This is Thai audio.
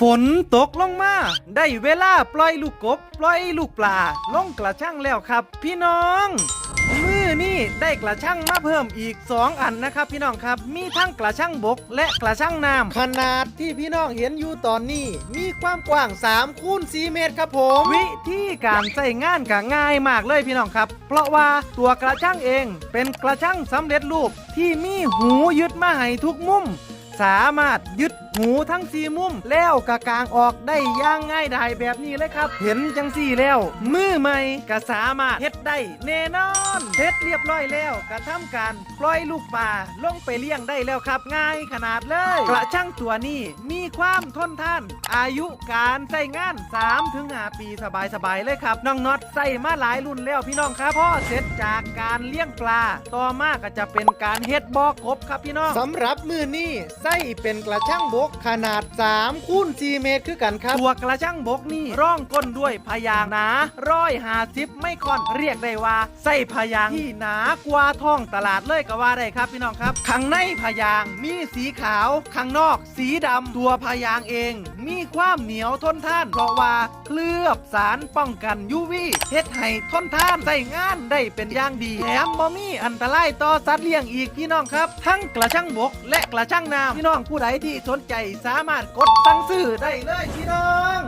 ฝนตกลงมา ได้เวลาปล่อยลูกกบ ปล่อยลูกปลา ลงกระชังแล้วครับ พี่น้อง มือนี่ได้กระชังมาเพิ่มอีก 2 อันนะครับ พี่น้องครับ มีทั้งกระชังบก และกระชังน้ำขนาดที่พี่น้องเห็นอยู่ตอนนี้ มีความกว้าง3คูณ4เมตรครับผม วิธีการใส่งานก็ง่ายมากเลยพี่น้องครับ เพราะว่าตัวกระชังเองเป็นกระชังสำเร็จรูปที่มีหูยึดมาให้ทุกมุม สามารถยึดหูทั้งสี่มุม แล้วกะกางออกได้ย่างง่ายดายแบบนี้เลยครับ เห็นจังสี่แล้ว มือใหม่ก็สามารถเฮ็ดได้แน่นอนเสร็จเรียบร้อยแล้วก็ทำการปล่อยลูกปลาลงไปเลี้ยงได้แล้วครับ ง่ายขนาดเลย กระช่างตัวนี้มีความทนทาน อายุการใช้งาน 3-5ปีสบายๆเลยครับน้องน็อตใส่มาหลายรุ่นแล้วพี่น้องครับพอเสร็จจากการเลี้ยงปลา ต่อมาก็จะเป็นการเฮ็ดบอกบครับพี่น้องสำหรับมือนี้ส่เป็นกระช่างบกขนาด3คูณ4เมตรคือกันครับ ตัวกระช่างบกนี่ร่องก้นด้วยพยางหนาร้อยหาสิบไม่ค่อนเรียกได้ว่าใส่พยางที่หนากว่าท้องตลาดเลยก็ว่าได้ครับพี่น้องครับข้างในพยางมีสีขาวข้างนอก สีดำตัวพยางเอง มีความเหนียวทนทาน เพราะว่าเคลือบสารป้องกันยูวีเฮ็ดให้ทนทานใส่งานได้เป็นอย่างดีแถมบ่มีอันตรายต่อสัตว์เลี้ยงอีกพี่น้องครับ ทั้งกระช่างบกและกระช่างน้ำพี่น้องผู้ใดที่สนใจสามารถกดสั่งซื้อได้เลยพี่น้อง